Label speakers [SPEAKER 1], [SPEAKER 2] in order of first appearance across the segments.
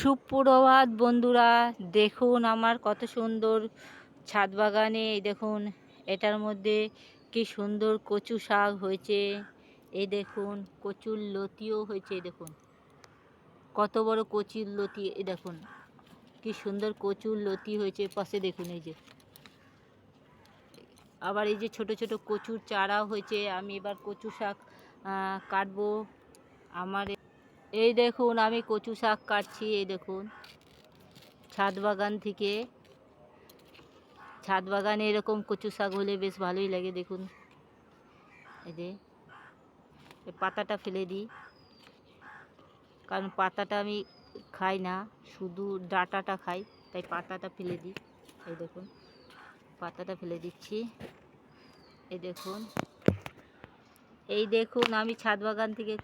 [SPEAKER 1] সুপ্রভাত বন্ধুরা, দেখুন আমার কত সুন্দর ছাদ বাগানে, এই দেখুন, এটার মধ্যে কি সুন্দর কচু শাক হয়েছে, এই দেখুন, কচুর লতিও হয়েছে দেখুন। কত বড় কচুর লতি, এই দেখুন, কি সুন্দর কচুর লতি হয়েছে, পাশে দেখুন এই যে। আবার এই যে ছোট ছোট কচুর চারাও হয়েছে, আমি এবার কচু শাক কাটবো। আমার এই দেখুন, আমি কচু শাক কাটছি, এই দেখুন। ছাদ বাগান থেকে। ছাদ বাগানে এরকম কচু শাক হলে বেশ ভালোই লাগে, দেখুন। এই যে পাতাটা ফেলে দিই। কারণ পাতাটা আমি খাই না, শুধু ডাঁটাটা খাই, তাই পাতাটা ফেলে দিই। এই দেখুন, পাতাটা ফেলে দিচ্ছি। এই দেখুন। এই দেখুন, আমি ছাদ বাগান থেকে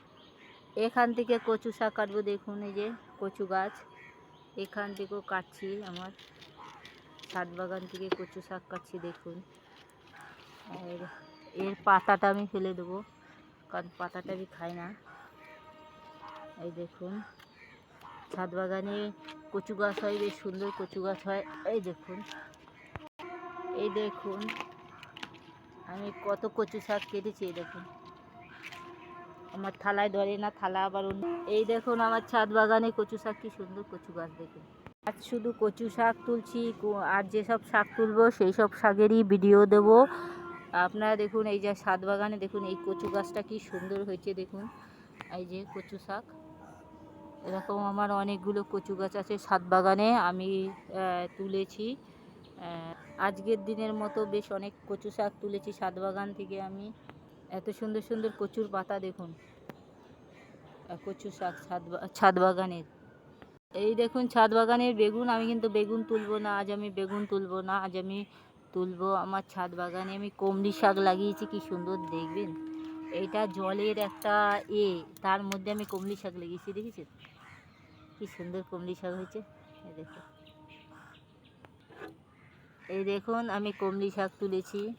[SPEAKER 1] এখান থেকে কচু শাক কাটবো, দেখুন এই যে কচু গাছ। এখান থেকেও কাটছি আমার। ছাদ বাগান থেকে কচু শাক কাটছি, দেখুন। আর এর পাতাটা আমি ফেলে দেবো, কারণ পাতাটা আমি খাই না। এই দেখুন, ছাদ বাগানে কচু গাছ হয়, বেশ সুন্দর কচু গাছ হয়। এই দেখুন এই দেখুন, আমি কত কচু শাক কেটেছি, এই দেখুন। আমার থালায় ধরে না, থালা আবার এই দেখুন আমার ছাদ বাগানে কচু শাক, কি সুন্দর কচু গাছ দেখুন। আজ শুধু কচু শাক তুলছি আর যেসব শাক তুলবো সেই সব শাকেরই ভিডিও দেব। আপনারা দেখুন, এই যে ছাদ বাগানে দেখুন, এই কচু গাছটা কি সুন্দর হয়েছে দেখুন। এই যে কচু শাক। এরকম আমার অনেকগুলো কচু গাছ আছে ছাদ বাগানে, আমি তুলেছি। আজকের দিনের মতো বেশ অনেক কচু শাক তুলেছি ছাদ বাগান থেকে আমি। এত সুন্দর সুন্দর কচুর পাতা দেখুন। আহ, কচু শাক ছাদ ছাদ বাগানের। এই দেখুন ছাদ বাগানের বেগুন আমি কিন্তু বেগুন তুলবো না আজ আমি বেগুন তুলবো না আজ আমি তুলবো আমার ছাদ বাগানে। আমি কমলি শাক লাগিয়েছি কি সুন্দর দেখবেন। এটা জলের একটা এ তার মধ্যে আমি কমলি শাক লাগিয়েছি দেখেছেন? কি সুন্দর কমলি শাক হয়েছে। দেখুন। এই দেখুন আমি কমলি শাক তুলেছি।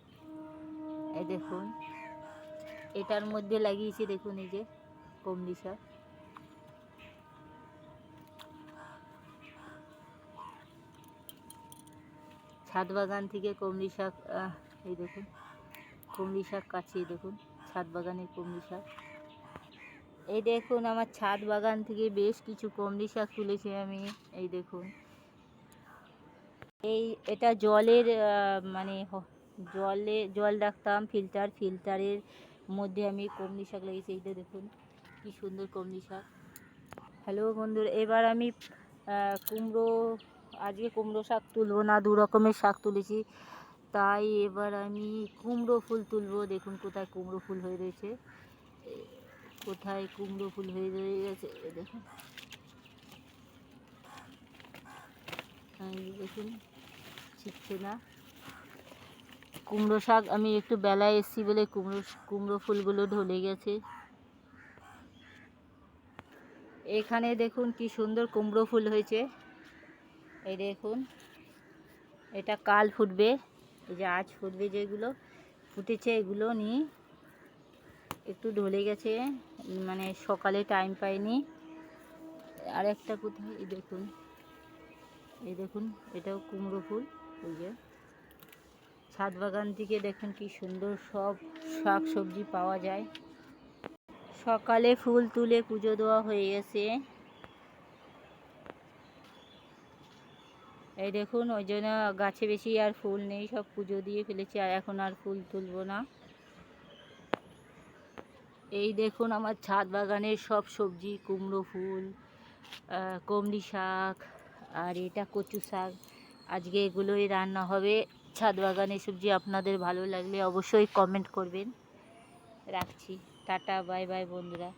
[SPEAKER 1] এই দেখুন। এটার মধ্যে লাগিয়েছি, দেখুন এই যে, কমলি শাক। ছাদ বাগান থেকে কমলি শাক এই দেখুন, কমলি শাক এই দেখুন, ছাদ বাগানে কমলি শাক। এই দেখুন, আমার ছাদ বাগান থেকে বেশ কিছু কমলি শাক তুলেছি আমি, এই দেখুন। এই, এটা জলের মানে জলে, জল রাখতাম, ফিল্টার, ফিল্টারের মধ্যে আমি কমলি শাক লাগিয়েছি এইটা দেখুন, কি সুন্দর কমলি শাক। হ্যালো বন্ধুরা, এবার আমি কুমড়ো, আজকে কুমড়ো শাক তুলবো না, দু রকমের শাক তুলেছি। তাই এবার আমি কুমড়ো ফুল তুলবো, দেখুন কোথায় কুমড়ো ফুল হয়ে রয়েছে। কোথায় কুমড়ো ফুল হয়ে রয়ে গেছে দেখুন। দেখুন, ছিটছে না। কুমড়ো শাক আমি একটু বেলায় এসেছি বলে কুমড়ো কুমড়ো ফুলগুলো ঢলে গেছে। এখানে দেখুন কি সুন্দর কুমড়ো ফুল হয়েছে। এই দেখুন, এটা কাল ফুটবে, এই যে আজ ফুটবে যেগুলো, ফুটেছে এগুলো নিয়ে একটু ঢলে গেছে মানে সকালে টাইম পাইনি। আর একটা কোথায় দেখুন, এই দেখুন, এটাও কুমড়ো ফুল, এই যে। ছাদ বাগান থেকে দেখুন কি সুন্দর সব শাক সবজি পাওয়া যায়। সকালে ফুল তুলে পুজো দেওয়া হয়ে গেছে। এই দেখুন, ওই জন্য গাছে বেশি আর ফুল নেই, সব পুজো দিয়ে ফেলেছি, আর এখন আর ফুল তুলবো না। এই দেখুন, আমার ছাদ বাগানের সব সবজি, কুমড়ো ফুল কমলি শাক, আর এটা কচু শাক। আজকে এগুলোই রান্না হবে। ছাদ বাগান এই সবজি আপনাদের ভালো লাগলে অবশ্যই কমেন্ট করবেন। রাখছি। টাটা বাই বাই বন্ধুরা।